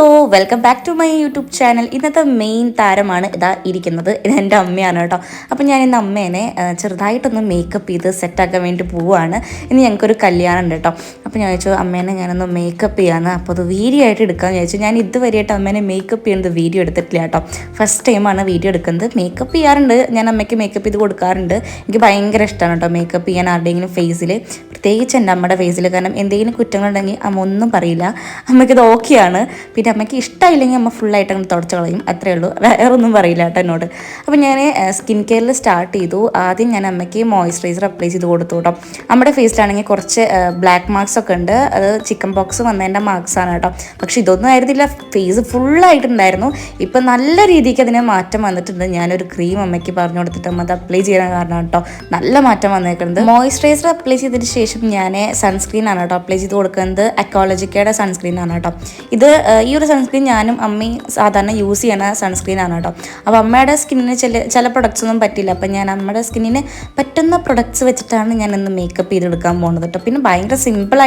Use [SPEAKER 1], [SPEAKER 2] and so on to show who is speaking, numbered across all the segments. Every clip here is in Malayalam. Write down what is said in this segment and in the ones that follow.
[SPEAKER 1] Hello welcome back to my YouTube channel ഇന്നത്തെ മെയിൻ താരമാണ് ഇതാ ഇരിക്കുന്നത്. ഇത് എന്റെ അമ്മയാണ് കേട്ടോ. അപ്പോൾ ഞാൻ ഇന്ന് അമ്മേനെ ചെറുതായിട്ടൊന്ന് മേക്കപ്പ് ചെയ്ത് സെറ്റാക്കാൻ വേണ്ടി പോവുകയാണ് ഇന്ന് ഞങ്ങൾക്കൊരു കല്യാണം ഉണ്ട് കേട്ടോ. അപ്പോൾ ഞാൻ ചോദിച്ചു അമ്മേനെ ഞാനൊന്ന് മേക്കപ്പ് ചെയ്യാന്ന്. അപ്പോൾ അത് വീഡിയോ ആയിട്ട് എടുക്കാമെന്ന് ചോദിച്ചു ഞാൻ ഇതുവരെയായിട്ട് അമ്മേനെ മേക്കപ്പ് ചെയ്യുന്നത് വീഡിയോ എടുത്തിട്ടില്ല കേട്ടോ. ഫസ്റ്റ് ടൈമാണ് വീഡിയോ എടുക്കുന്നത്. മേക്കപ്പ് ചെയ്യാറുണ്ട്. ഞാൻ അമ്മയ്ക്ക് മേക്കപ്പ് ചെയ്ത് കൊടുക്കാറുണ്ട്. എനിക്ക് ഭയങ്കര ഇഷ്ടമാണ് കേട്ടോ മേക്കപ്പ് ചെയ്യാൻ ആരുടെയെങ്കിലും ഫേസിൽ പ്രത്യേകിച്ച് എന്റെ അമ്മയുടെ ഫേസിൽ കാരണം എന്തെങ്കിലും കുറ്റങ്ങളുണ്ടെങ്കിൽ അമ്മ ഒന്നും പറയില്ല. അമ്മയ്ക്ക് ഇത് ഓക്കെയാണ് പിന്നെ അമ്മയ്ക്ക് ഇഷ്ടമില്ലെങ്കിൽ അമ്മ ഫുള്ളായിട്ട് അങ്ങ് തുടച്ച് കളയും. അത്രേ ഉള്ളൂ. വേറെ ഒന്നും പറയില്ല കേട്ടോ എന്നോട്. അപ്പോൾ ഞാൻ സ്കിൻ കെയറിൽ സ്റ്റാർട്ട് ചെയ്തു. ആദ്യം ഞാൻ അമ്മയ്ക്ക് മോയ്സ്ചറൈസർ അപ്ലൈ ചെയ്ത് കൊടുത്തു കേട്ടോ. അമ്മയുടെ ഫേസിലാണെങ്കിൽ കുറച്ച് ബ്ലാക്ക് മാർക്സ് ഒക്കെ ഉണ്ട്. അത് ചിക്കൻ പോക്സ് വന്നതിന്റെ മാർക്സാണ് കേട്ടോ. പക്ഷെ ഇതൊന്നും ആയിരുന്നില്ല. ഫേസ് ഫുള്ളായിട്ടുണ്ടായിരുന്നു ഇപ്പം നല്ല രീതിക്ക് അതിന് മാറ്റം വന്നിട്ടുണ്ട്. ഞാനൊരു ക്രീം അമ്മയ്ക്ക് പറഞ്ഞു കൊടുത്തിട്ട് അത് അപ്ലൈ ചെയ്യാൻ കാരണം കേട്ടോ. നല്ല മാറ്റം വന്നേക്കുന്നത് മോയ്സ്ചറൈസർ അപ്ലൈ ചെയ്തതിന് ശേഷം ഞാൻ സൺസ്ക്രീൻ ആണ് കേട്ടോ അപ്ലൈ ചെയ്ത് കൊടുക്കുന്നത്. അക്കോളജിക്കയുടെ സൺസ്ക്രീൻ ആണ് കേട്ടോ. ഇത് ഈ ഒരു സൺസ്ക്രീൻ ഞാനും അമ്മയും സാധാരണ യൂസ് ചെയ്യുന്ന സൺസ്ക്രീൻ ആണ് കേട്ടോ. അപ്പോൾ അമ്മയുടെ സ്കിന്നിന് ചില ചില പ്രൊഡക്ട്സ് ഒന്നും പറ്റില്ല അപ്പം ഞാൻ അമ്മയുടെ സ്കിന്നിന് പറ്റുന്ന പ്രൊഡക്ട്സ് വെച്ചിട്ടാണ് ഞാൻ ഇന്ന് മേക്കപ്പ് ചെയ്തെടുക്കാൻ പോകുന്നത് കേട്ടോ. പിന്നെ ഭയങ്കര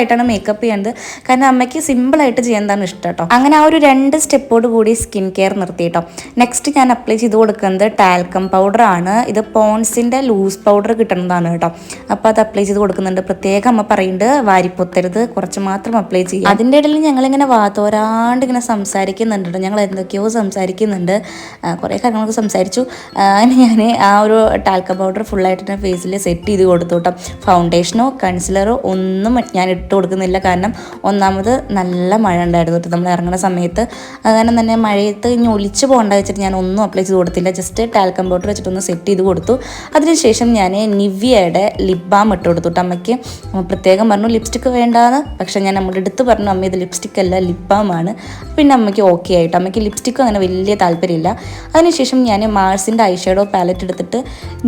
[SPEAKER 1] സിമ്പിളായിട്ടാണ് മേക്കപ്പ് ചെയ്യുന്നത് കാരണം അമ്മയ്ക്ക് സിമ്പിളായിട്ട് ചെയ്യുന്നതാണ് ഇഷ്ടം കേട്ടോ അങ്ങനെ ആ ഒരു രണ്ട് സ്റ്റെപ്പോട് കൂടി സ്കിൻ കെയർ നിർത്തി കേട്ടോ നെക്സ്റ്റ് ഞാൻ അപ്ലൈ ചെയ്ത് കൊടുക്കുന്നത് ടാൽക്കം പൗഡർ ആണ്. ഇത് പോൺസിന്റെ ലൂസ് പൗഡർ കിട്ടുന്നതാണ് കേട്ടോ അപ്പോൾ അത് അപ്ലൈ ചെയ്ത് കൊടുക്കുന്നുണ്ട്. പ്രത്യേകം അമ്മ പറയുന്നുണ്ട് വാരിപ്പൊത്തരുത്. കുറച്ച് മാത്രം അപ്ലൈ ചെയ്യും. അതിന്റെ ഇടയിൽ ഞങ്ങളിങ്ങനെ വാത്തോരാണ്ട് ഇങ്ങനെ സംസാരിക്കുന്നുണ്ട് ഞങ്ങൾ എന്തൊക്കെയോ സംസാരിക്കുന്നുണ്ട്. കുറേ കാര്യങ്ങളൊക്കെ സംസാരിച്ചു. അങ്ങനെ ഞാൻ ആ ഒരു ടാൽക്കം പൗഡർ ഫുള്ളായിട്ട് ഫേസിൽ സെറ്റ് ചെയ്ത് കൊടുത്തു കേട്ടോ ഫൗണ്ടേഷനോ കൺസിലറോ ഒന്നും ഞാൻ ഇട്ട് കൊടുക്കുന്നില്ല. കാരണം ഒന്നാമത് നല്ല മഴ ഉണ്ടായിരുന്നു കേട്ടോ. നമ്മൾ ഇറങ്ങുന്ന സമയത്ത്. അങ്ങനെ തന്നെ മഴയത്ത് ഇനി ഒലിച്ച് പോകേണ്ട വെച്ചിട്ട് ഞാൻ ഒന്നും അപ്ലൈ ചെയ്ത് കൊടുത്തില്ല. ജസ്റ്റ് ടാൽക്കം പൗഡർ വെച്ചിട്ടൊന്ന് സെറ്റ് ചെയ്ത് കൊടുത്തു. അതിനുശേഷം ഞാൻ നിവ്യയുടെ ലിപ് ബാം ഇട്ട് കൊടുത്തു അമ്മയ്ക്ക്. അമ്മ പ്രത്യേകം പറഞ്ഞു ലിപ്സ്റ്റിക്ക് വേണ്ടാന്ന്. പക്ഷെ ഞാൻ നമ്മുടെ അടുത്ത് പറഞ്ഞു അമ്മ ഇത് ലിപ്സ്റ്റിക് അല്ല ലിപ് ബാം ആണ്. പിന്നെ അമ്മയ്ക്ക് ഓക്കെ ആയിട്ട് അമ്മയ്ക്ക് ലിപ്സ്റ്റിക്ക് അങ്ങനെ വലിയ താല്പര്യമില്ല. അതിനുശേഷം ഞാൻ മാർസിന്റെ ഐ ഷേഡോ പാലറ്റ് എടുത്തിട്ട്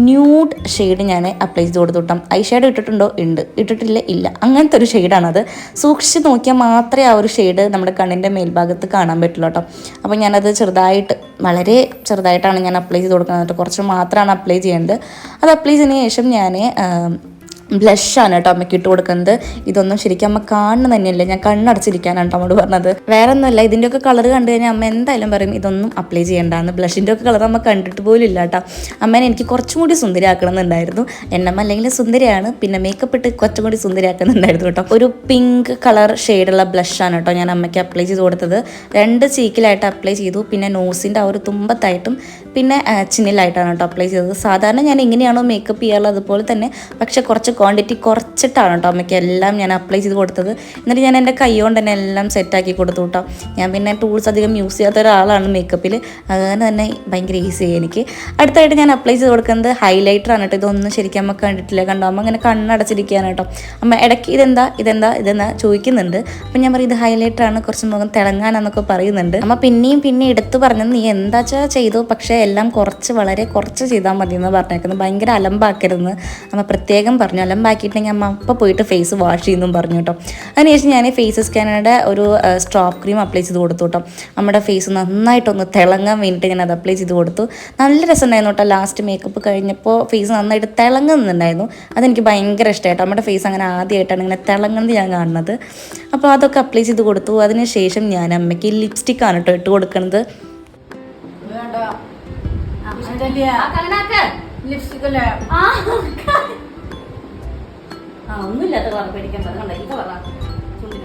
[SPEAKER 1] ന്യൂഡ് ഷെയ്ഡ് ഞാൻ അപ്ലൈ ചെയ്ത് കൊടുത്തു ഐ ഷാഡോ ഇട്ടിട്ടുണ്ടോ? ഉണ്ട്. ഇട്ടിട്ടില്ല ഇല്ല. അങ്ങനത്തെ ഒരു ഷെയ്ഡാണത് സൂക്ഷിച്ച് നോക്കിയാൽ മാത്രമേ ആ ഒരു ഷെയ്ഡ് നമ്മുടെ കണ്ണിന്റെ മേൽഭാഗത്ത് കാണാൻ പറ്റുള്ളൂ കേട്ടോ. അപ്പോൾ ഞാനത് ചെറുതായിട്ട് വളരെ ചെറുതായിട്ടാണ് ഞാൻ അപ്ലൈ ചെയ്ത് കൊടുക്കുന്നത്. കുറച്ച് മാത്രമാണ് അപ്ലൈ ചെയ്യേണ്ടത്. അത് അപ്ലൈ ചെയ്തതിന് ശേഷം ഞാൻ ബ്ലഷാണ് കേട്ടോ അമ്മയ്ക്ക് ഇട്ട് കൊടുക്കുന്നത്. ഇതൊന്നും ശരിക്കും അമ്മ കാണുന്ന തന്നെയല്ല? ഞാൻ കണ്ണടച്ചിരിക്കാനാണ് കേട്ടോ അമ്മോട് പറഞ്ഞത്. വേറെ ഒന്നുമല്ല ഇതിന്റെയൊക്കെ കളർ കണ്ടു കഴിഞ്ഞാൽ അമ്മ എന്തായാലും പറയും ഇതൊന്നും അപ്ലൈ ചെയ്യേണ്ടാന്ന്. ബ്ലഷിന്റെ ഒക്കെ കളർ അമ്മ കണ്ടിട്ട് പോലും ഇല്ല കേട്ടോ. അമ്മേനെ എനിക്ക് കുറച്ചും കൂടി സുന്ദരിയാക്കണം എന്നുണ്ടായിരുന്നു എന്നമ്മ അല്ലെങ്കിൽ സുന്ദരിയാണ്. പിന്നെ മേക്കപ്പ് ഇട്ട് കുറച്ചും കൂടി സുന്ദരിയാക്കുന്നുണ്ടായിരുന്നു കേട്ടോ. ഒരു പിങ്ക് കളർ ഷെയ്ഡുള്ള ബ്ലഷാണ് കേട്ടോ ഞാൻ അമ്മയ്ക്ക് അപ്ലൈ ചെയ്ത് കൊടുത്തത്. രണ്ട് ചീക്കിലായിട്ട് അപ്ലൈ ചെയ്തു. പിന്നെ നോസിന്റെ ആ ഒരു തുമ്പത്തായിട്ടും പിന്നെ ചിന്നിലായിട്ടാണ് കേട്ടോ അപ്ലൈ ചെയ്തത്. സാധാരണ ഞാൻ എങ്ങനെയാണോ മേക്കപ്പ് ചെയ്യാറുള്ളത്? അതുപോലെ തന്നെ. പക്ഷെ കുറച്ച് ക്വാണ്ടിറ്റി കുറച്ചിട്ടാണ് കേട്ടോ അമ്മയ്ക്ക് എല്ലാം ഞാൻ അപ്ലൈ ചെയ്ത് കൊടുത്തത്. എന്നിട്ട് ഞാൻ എന്റെ കൈ കൊണ്ട് തന്നെ എല്ലാം സെറ്റാക്കി കൊടുത്തു കേട്ടോ. ഞാൻ പിന്നെ ടൂൾസ് അധികം യൂസ് ചെയ്യാത്ത ഒരാളാണ് മേക്കപ്പിൽ അങ്ങനെ തന്നെ ഭയങ്കര ഈസി എനിക്ക്. അടുത്തായിട്ട് ഞാൻ അപ്ലൈ ചെയ്ത് കൊടുക്കുന്നത് ഹൈലൈറ്റർ ആണ് കേട്ടോ. ഇതൊന്നും ശരിക്കും അമ്മ കണ്ടിട്ടില്ല. കണ്ടോ? അമ്മ ഇങ്ങനെ കണ്ണടച്ചിരിക്കുകയാണ് കേട്ടോ. അമ്മ ഇടയ്ക്ക് ഇതെന്താ? ഇതെന്താ? ഇതെന്താ? ചോദിക്കുന്നുണ്ട്. അപ്പം ഞാൻ പറയും ഇത് ഹൈലൈറ്റർ ആണ്. കുറച്ച് മുഖം തിളങ്ങാനെന്നൊക്കെ പറയുന്നുണ്ട്. അമ്മ പിന്നെയും പിന്നെ എടുത്തു പറഞ്ഞത് നീ എന്താ വെച്ചാൽ ചെയ്തു? പക്ഷേ എല്ലാം കുറച്ച് വളരെ കുറച്ച് ചെയ്താൽ മതി എന്ന് പറഞ്ഞേക്കുന്നത് ഭയങ്കര അലമ്പാക്കരുതെന്ന്. അമ്മ പ്രത്യേകം പറഞ്ഞു അലമ്പാക്കിയിട്ടുണ്ടെങ്കിൽ അമ്മ അപ്പം പോയിട്ട് ഫേസ് വാഷ് ചെയ്യുന്നു പറഞ്ഞു കേട്ടോ അതിനുശേഷം ഞാൻ ഫേസ് സ്കാനറുടെ ഒരു സ്ട്രോപ്പ് ക്രീം അപ്ലൈ ചെയ്ത് കൊടുത്തു കേട്ടോ നമ്മുടെ ഫേസ് നന്നായിട്ടൊന്ന് തിളങ്ങാൻ വേണ്ടിയിട്ട് ഞാൻ അത് അപ്ലൈ ചെയ്ത് കൊടുത്തു. നല്ല രസമുണ്ടായിരുന്നു കേട്ടോ ലാസ്റ്റ് മേക്കപ്പ് കഴിഞ്ഞപ്പോൾ ഫേസ് നന്നായിട്ട് തിളങ്ങുന്നുണ്ടായിരുന്നു. അതെനിക്ക് ഭയങ്കര ഇഷ്ടമായിട്ടോ. നമ്മുടെ ഫേസ് അങ്ങനെ ആദ്യമായിട്ടാണ് ഇങ്ങനെ തിളങ്ങുന്നത് ഞാൻ കാണുന്നത്. അപ്പോൾ അതൊക്കെ അപ്ലൈ ചെയ്ത് കൊടുത്തു. അതിന് ശേഷം ഞാൻ അമ്മയ്ക്ക് ലിപ്സ്റ്റിക്കാണ് കേട്ടോ ഇട്ട് കൊടുക്കുന്നത്
[SPEAKER 2] വേണ്ട. ലിപ്സ്റ്റിക് അല്ലേ
[SPEAKER 1] ഒന്നുമില്ലാത്ത കളർ പേടിക്കേണ്ട ഇത് പറ.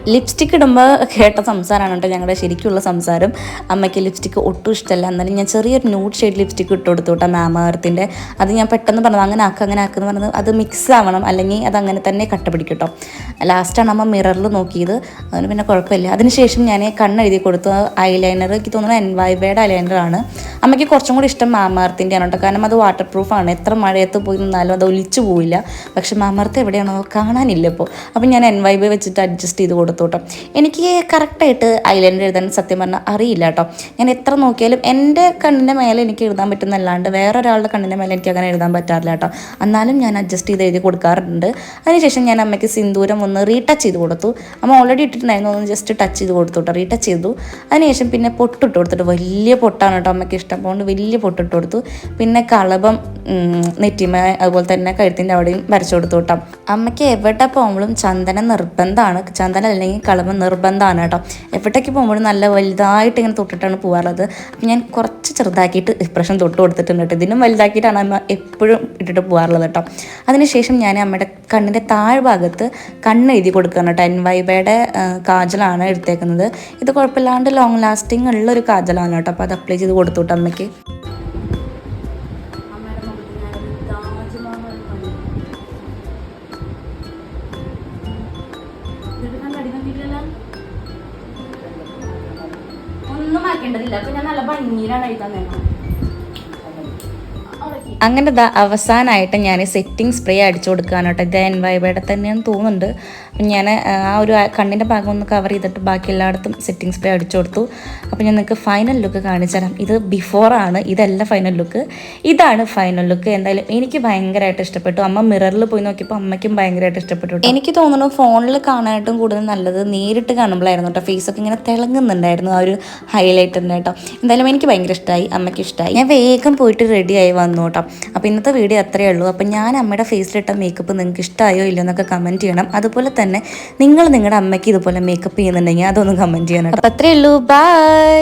[SPEAKER 1] ലിപ്സ്റ്റിക് ഇടുമ്പോൾ കേട്ട സംസാരമാണ് കേട്ടോ ഞങ്ങളുടെ ശരിക്കുള്ള സംസാരം. അമ്മയ്ക്ക് ലിപ്സ്റ്റിക് ഒട്ടും ഇഷ്ടമല്ല എന്നാലും ഞാൻ ചെറിയൊരു ന്യൂഡ് ഷെയ്ഡ് ലിപ്സ്റ്റിക് ഇട്ട് കൊടുത്തു കേട്ടോ മാമാർത്തിന്റെ അത് ഞാൻ പെട്ടെന്ന് പറഞ്ഞത് അങ്ങനെ ആക്കുക അങ്ങനെ ആക്കുക എന്ന് പറഞ്ഞത് അത് മിക്സ് ആവണം. അല്ലെങ്കിൽ അത് അങ്ങനെ തന്നെ കട്ട പിടിക്കും ലാസ്റ്റാണ് അമ്മ മിററിൽ നോക്കിയത്. അതിന് പിന്നെ കുഴപ്പമില്ല. അതിനുശേഷം ഞാൻ കണ്ണെഴുതി കൊടുത്തു ഐലൈനർ എനിക്ക് തോന്നുന്നു എൻവൈബയുടെ ഐലൈനറാണ് അമ്മയ്ക്ക് കുറച്ചും കൂടി ഇഷ്ടം മാമാർത്തിന്റെ ആണ് കേട്ടോ. കാരണം അത് വാട്ടർ പ്രൂഫാണ് എത്ര മഴയത്ത് പോയി നിന്നാലും അത് ഒലിച്ചു പോവില്ല. പക്ഷെ മാമാർത്ത് എവിടെയാണോ കാണാനില്ല ഇപ്പോൾ അപ്പം ഞാൻ എൻവൈബ് വെച്ചിട്ട് അഡ്ജസ്റ്റ് ചെയ്ത് കൊടുത്തു കേട്ടോ എനിക്ക് കറക്റ്റായിട്ട് ഐലൈനർ എഴുതാൻ സത്യം പറഞ്ഞാൽ അറിയില്ല കേട്ടോ. ഞാൻ എത്ര നോക്കിയാലും എന്റെ കണ്ണിന്റെ മേലെ എനിക്ക് എഴുതാൻ പറ്റുന്നല്ലാണ്ട് വേറൊരാളുടെ കണ്ണിന്റെ മേലെ എനിക്ക് അങ്ങനെ എഴുതാൻ പറ്റാറില്ല കേട്ടോ. എന്നാലും ഞാൻ അഡ്ജസ്റ്റ് ചെയ്ത് എഴുതി കൊടുക്കാറുണ്ട്. അതിനുശേഷം ഞാൻ അമ്മയ്ക്ക് സിന്ദൂരം ഒന്ന് റീടച്ച് ചെയ്ത് കൊടുത്തു. അമ്മ ഓൾറെഡി ഇട്ടിട്ടുണ്ടായിരുന്നു ഒന്ന് ജസ്റ്റ് ടച്ച് ചെയ്ത് കൊടുത്തു കേട്ടോ റീടച്ച് ചെയ്തു. അതിനുശേഷം പിന്നെ പൊട്ടിട്ട് കൊടുത്തിട്ട് വലിയ പൊട്ടാണ് കേട്ടോ അമ്മയ്ക്ക് ഇഷ്ടം അതുകൊണ്ട് വലിയ പൊട്ടിട്ട് കൊടുത്തു. പിന്നെ കളഭം ഉം, നെറ്റിമ അതുപോലെ തന്നെ കഴുത്തിന്റെ അവിടെയും വരച്ചു കൊടുത്തു കേട്ടോ. അമ്മയ്ക്ക് എവിടെ പോകുമ്പോഴും ചന്ദനം നിർബന്ധമാണ്. ചന്ദനം അല്ലെങ്കിൽ കളമ്പ് നിർബന്ധമാണ് കേട്ടോ. എവിടേക്ക് പോകുമ്പോഴും നല്ല വലുതായിട്ട് ഇങ്ങനെ തൊട്ടിട്ടാണ് പോകാറുള്ളത് അപ്പം ഞാൻ കുറച്ച് ചെറുതാക്കിയിട്ട് ഇപ്രാവശ്യം തൊട്ട് കൊടുത്തിട്ടുണ്ട് കേട്ടോ. ഇതിനും വലുതാക്കിയിട്ടാണ് അമ്മ എപ്പോഴും ഇട്ടിട്ട് പോകാറുള്ളത് കേട്ടോ. അതിനുശേഷം ഞാൻ അമ്മയുടെ കണ്ണിന്റെ താഴ്ഭാഗത്ത് കണ്ണ് എഴുതി കൊടുക്കുകയാണ് കേട്ടോ. എൻ വൈബയുടെ കാജലാണ് എടുത്തേക്കുന്നത്. ഇത് കുഴപ്പമില്ലാണ്ട് ലോങ് ലാസ്റ്റിംഗ് ഉള്ള ഒരു കാജലാണ് കേട്ടോ. അപ്പോൾ അത് അപ്ലൈ ചെയ്ത് കൊടുത്തു കേട്ടോ അമ്മയ്ക്ക്.
[SPEAKER 2] ആക്കേണ്ടതില്ല. അപ്പൊ ഞാൻ നല്ല ഭംഗിയിലാണ് എഴുതാൻ നേരം
[SPEAKER 1] അങ്ങനെ ദാ അവസാനമായിട്ട് ഞാൻ സെറ്റിംഗ് സ്പ്രേ അടിച്ചു കൊടുക്കുകയാണ് കേട്ടോ. ഇത് എൻ തന്നെയാണ് തോന്നുന്നുണ്ട്. അപ്പം ഞാൻ ആ ഒരു കണ്ണിന്റെ ഭാഗം ഒന്ന് കവർ ചെയ്തിട്ട് ബാക്കി എല്ലായിടത്തും സെറ്റിംഗ് സ്പ്രേ അടിച്ചു കൊടുത്തു. അപ്പോൾ ഞാൻ നിങ്ങൾക്ക് ഫൈനൽ ലുക്ക് കാണിച്ചു തരാം. ഇത് ബിഫോറാണ് ഇതല്ല ഫൈനൽ ലുക്ക് ഇതാണ് ഫൈനൽ ലുക്ക് എന്തായാലും എനിക്ക് ഭയങ്കരമായിട്ട് ഇഷ്ടപ്പെട്ടു. അമ്മ മിററിൽ പോയി നോക്കിയപ്പോൾ അമ്മയ്ക്കും ഭയങ്കരമായിട്ട് ഇഷ്ടപ്പെട്ടു. എനിക്ക് തോന്നുന്നു ഫോണിൽ കാണാനായിട്ടും കൂടുതൽ നല്ലത് നേരിട്ട് കാണുമ്പോഴായിരുന്നു കേട്ടോ. ഫേസൊക്കെ ഇങ്ങനെ തിളങ്ങുന്നുണ്ടായിരുന്നു. ആ ഒരു ഹൈലൈറ്ററിന്റെ കേട്ടോ. എന്തായാലും എനിക്ക് ഭയങ്കര ഇഷ്ടമായി അമ്മയ്ക്ക് ഇഷ്ടമായി ഞാൻ വേഗം പോയിട്ട് റെഡിയായി വന്നു കേട്ടോ. അപ്പോൾ ഇന്നത്തെ വീഡിയോ അത്രയേ ഉള്ളൂ. അപ്പോൾ ഞാൻ അമ്മയുടെ ഫേസിലിട്ട മേക്കപ്പ് നിങ്ങൾക്ക് ഇഷ്ടമായോ ഇല്ലയോ എന്നൊക്കെ കമന്റ് ചെയ്യണം. അതുപോലെ തന്നെ നിങ്ങൾ നിങ്ങളുടെ അമ്മയ്ക്ക് ഇതുപോലെ മേക്കപ്പ് ചെയ്യുന്നുണ്ടെങ്കിൽ അതൊന്ന് കമന്റ് ചെയ്യണം അപ്പം അപ്പോൾ അത്രയേ ഉള്ളൂ. ബൈ